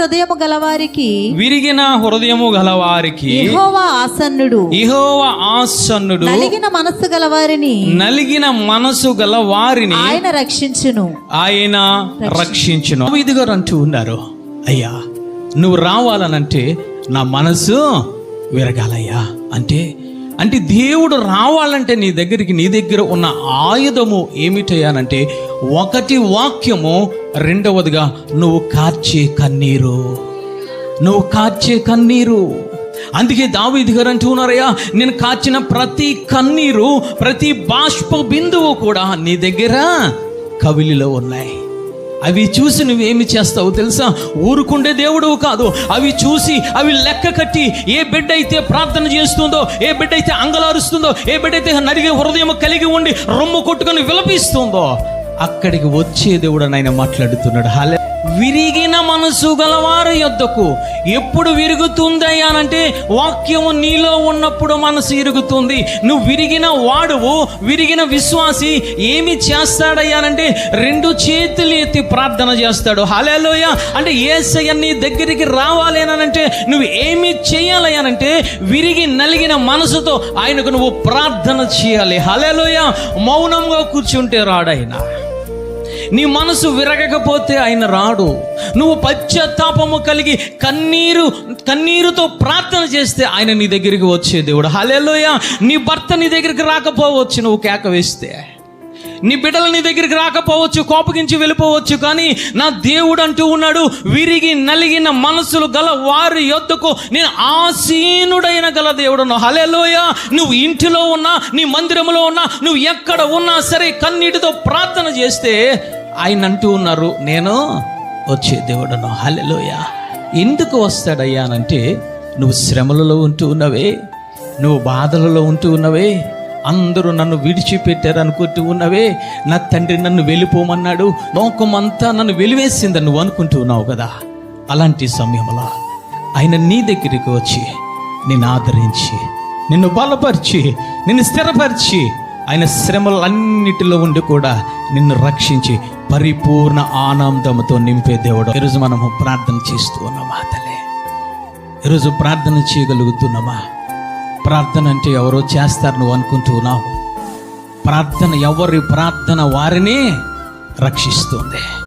హృదయము గలవారికి విరిగిన హృదయము గలవారికి యెహోవా ఆసన్నుడు. ఇహోవ ఆసన్నుడు. నలిగిన మనస్సు గలవారిని నలిగిన మనసు గల వారిని ఆయన రక్షించును. ఆయన రక్షించును. ఇది గారు అంటూ ఉన్నారు అయ్యా నువ్వు రావాలనంటే నా మనసు విరగాలయ్యా. అంటే అంటే దేవుడు రావాలంటే నీ దగ్గరికి నీ దగ్గర ఉన్న ఆయుధము ఏమిటయ్యానంటే ఒకటి వాక్యము రెండవదిగా నువ్వు కార్చే కన్నీరు. నువ్వు కార్చే కన్నీరు. అందుకే దావీది గారు అంటూ ఉన్నారయ్యా నేను కాచిన ప్రతి కన్నీరు ప్రతి బాష్ప బిందువు కూడా నీ దగ్గర కవిలిలో ఉన్నాయి. అవి చూసి నువ్వేమి చేస్తావు తెలుసా? ఊరుకుండే దేవుడు కాదు. అవి చూసి అవి లెక్క కట్టి ఏ బిడ్డ అయితే ప్రార్థన చేస్తుందో ఏ బిడ్డ అయితే అంగలారుస్తుందో ఏ బిడ్డ అయితే నరిగే హృదయం కలిగి ఉండి రొమ్ము కొట్టుకొని విలపిస్తుందో అక్కడికి వచ్చే దేవుడు ఆయన మాట్లాడుతున్నాడు. హాలే విరిగిన మనసు గలవారి యొద్దకు. ఎప్పుడు విరుగుతుంది అంటే వాక్యము నీలో ఉన్నప్పుడు మనసు ఇరుగుతుంది. నువ్వు విరిగిన వాడువు విరిగిన విశ్వాసి ఏమి చేస్తాడయ్యానంటే రెండు చేతులు ఎత్తి ప్రార్థన చేస్తాడు. హలేలోయ అంటే ఏసయ్య నీ దగ్గరికి రావాలేనంటే నువ్వు ఏమి చేయాలయ్యానంటే విరిగి నలిగిన మనసుతో ఆయనకు నువ్వు ప్రార్థన చేయాలి. హలేలోయ మౌనంగా కూర్చుంటే రాడైనా. నీ మనసు విరగకపోతే ఆయన రాడు. నువ్వు పశ్చాత్తాపము కలిగి కన్నీరు కన్నీరుతో ప్రార్థన చేస్తే ఆయన నీ దగ్గరికి వచ్చే దేవుడు. హలేలోయ నీ భర్త నీ దగ్గరికి రాకపోవచ్చు నువ్వు కేక వేస్తే. నీ బిడ్డలు నీ దగ్గరికి రాకపోవచ్చు కోపగించి వెళ్ళిపోవచ్చు కానీ నా దేవుడు అంటూ ఉన్నాడు విరిగి నలిగిన మనసులు గల వారి యొద్దకు నేను ఆసీనుడైన గల దేవుడును. హలేలోయ నువ్వు ఇంటిలో ఉన్నా నీ మందిరంలో ఉన్నా నువ్వు ఎక్కడ ఉన్నా సరే కన్నీటితో ప్రార్థన చేస్తే ఆయన అంటూ ఉన్నారు నేను వచ్చే దేవుడను. హలెలోయ ఎందుకు వస్తాడయ్యానంటే నువ్వు శ్రమలలో ఉంటూ ఉన్నవే నువ్వు బాధలలో ఉంటూ ఉన్నవే అందరూ నన్ను విడిచిపెట్టారు అనుకుంటూ ఉన్నవే నా తండ్రి నన్ను వెళ్ళిపోమన్నాడు లోకమంతా నన్ను వెలివేసిందని నువ్వు అనుకుంటూ ఉన్నావు కదా. అలాంటి సమయంలో ఆయన నీ దగ్గరికి వచ్చి నిన్ను ఆదరించి నిన్ను బలపరిచి నిన్ను స్థిరపరిచి ఆయన శ్రమలన్నిటిలో ఉండి కూడా నిన్ను రక్షించి పరిపూర్ణ ఆనందంతో నింపే దేవుడు. ఈరోజు మనము ప్రార్థన చేస్తూ ఉన్నామా తలే ఈరోజు ప్రార్థన చేయగలుగుతున్నామా? ప్రార్థన అంటే ఎవరో చేస్తారు నువ్వు అనుకుంటున్నావు ప్రార్థన ఎవరి ప్రార్థన వారిని రక్షిస్తుంది.